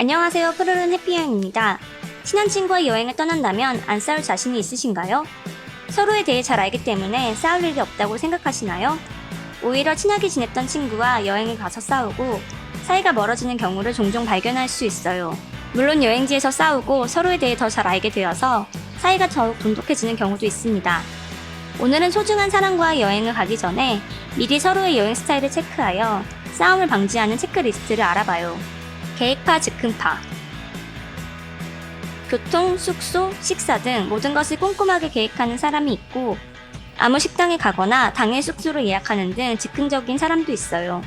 안녕하세요. 푸르른 해피여행입니다. 친한 친구와 여행을 떠난다면 안 싸울 자신이 있으신가요? 서로에 대해 잘 알기 때문에 싸울 일이 없다고 생각하시나요? 오히려 친하게 지냈던 친구와 여행을 가서 싸우고 사이가 멀어지는 경우를 종종 발견할 수 있어요. 물론 여행지에서 싸우고 서로에 대해 더 잘 알게 되어서 사이가 더욱 돈독해지는 경우도 있습니다. 오늘은 소중한 사람과 여행을 가기 전에 미리 서로의 여행 스타일을 체크하여 싸움을 방지하는 체크리스트를 알아봐요. 계획파, 즉흥파. 교통, 숙소, 식사 등 모든 것을 꼼꼼하게 계획하는 사람이 있고, 아무 식당에 가거나 당일 숙소를 예약하는 등 즉흥적인 사람도 있어요.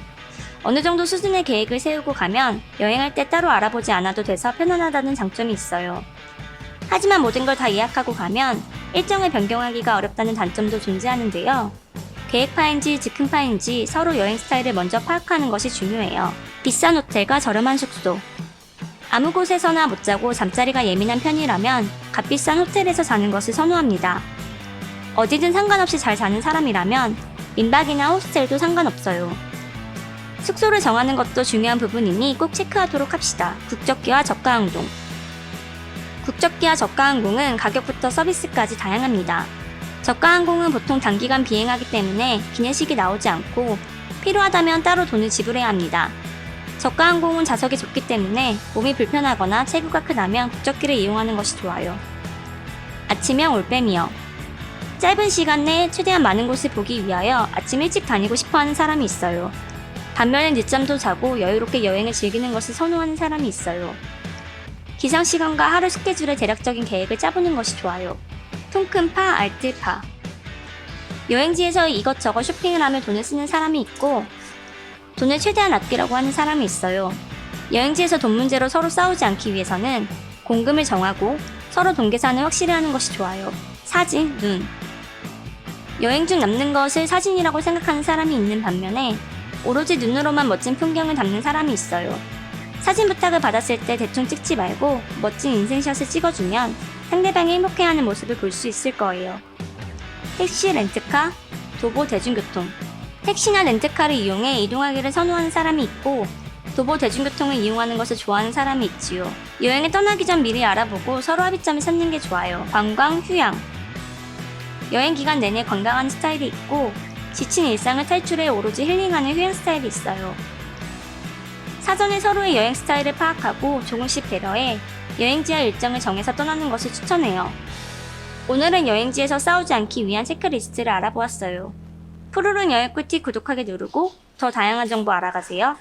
어느 정도 수준의 계획을 세우고 가면 여행할 때 따로 알아보지 않아도 돼서 편안하다는 장점이 있어요. 하지만 모든 걸 다 예약하고 가면 일정을 변경하기가 어렵다는 단점도 존재하는데요. 계획파인지 즉흥파인지 서로 여행 스타일을 먼저 파악하는 것이 중요해요. 비싼 호텔과 저렴한 숙소. 아무 곳에서나 못 자고 잠자리가 예민한 편이라면 값비싼 호텔에서 자는 것을 선호합니다. 어디든 상관없이 잘 자는 사람이라면 민박이나 호스텔도 상관없어요. 숙소를 정하는 것도 중요한 부분이니 꼭 체크하도록 합시다. 국적기와 저가 항공. 국적기와 저가 항공은 가격부터 서비스까지 다양합니다. 저가 항공은 보통 단기간 비행하기 때문에 기내식이 나오지 않고 필요하다면 따로 돈을 지불해야 합니다. 저가 항공은 좌석이 좁기 때문에 몸이 불편하거나 체구가 크다면 국적기를 이용하는 것이 좋아요. 아침형 올빼미요. 짧은 시간 내에 최대한 많은 곳을 보기 위하여 아침 일찍 다니고 싶어 하는 사람이 있어요. 반면에 늦잠도 자고 여유롭게 여행을 즐기는 것을 선호하는 사람이 있어요. 기상 시간과 하루 스케줄의 대략적인 계획을 짜보는 것이 좋아요. 통큰 파, 알뜰 파. 여행지에서 이것저것 쇼핑을 하며 돈을 쓰는 사람이 있고, 돈을 최대한 아끼려고 하는 사람이 있어요. 여행지에서 돈 문제로 서로 싸우지 않기 위해서는 공금을 정하고 서로 돈 계산을 확실히 하는 것이 좋아요. 사진, 눈. 여행 중 남는 것을 사진이라고 생각하는 사람이 있는 반면에 오로지 눈으로만 멋진 풍경을 담는 사람이 있어요. 사진 부탁을 받았을 때 대충 찍지 말고 멋진 인생샷을 찍어주면 상대방이 행복해하는 모습을 볼 수 있을 거예요. 택시, 렌트카, 도보, 대중교통. 택시나 렌트카를 이용해 이동하기를 선호하는 사람이 있고 도보 대중교통을 이용하는 것을 좋아하는 사람이 있지요. 여행을 떠나기 전 미리 알아보고 서로 합의점을 찾는 게 좋아요. 관광, 휴양. 여행 기간 내내 관광하는 스타일이 있고 지친 일상을 탈출해 오로지 힐링하는 휴양 스타일이 있어요. 사전에 서로의 여행 스타일을 파악하고 조금씩 배려해 여행지와 일정을 정해서 떠나는 것을 추천해요. 오늘은 여행지에서 싸우지 않기 위한 체크리스트를 알아보았어요. 푸르른 여행 꿀팁 구독하기 누르고 더 다양한 정보 알아가세요.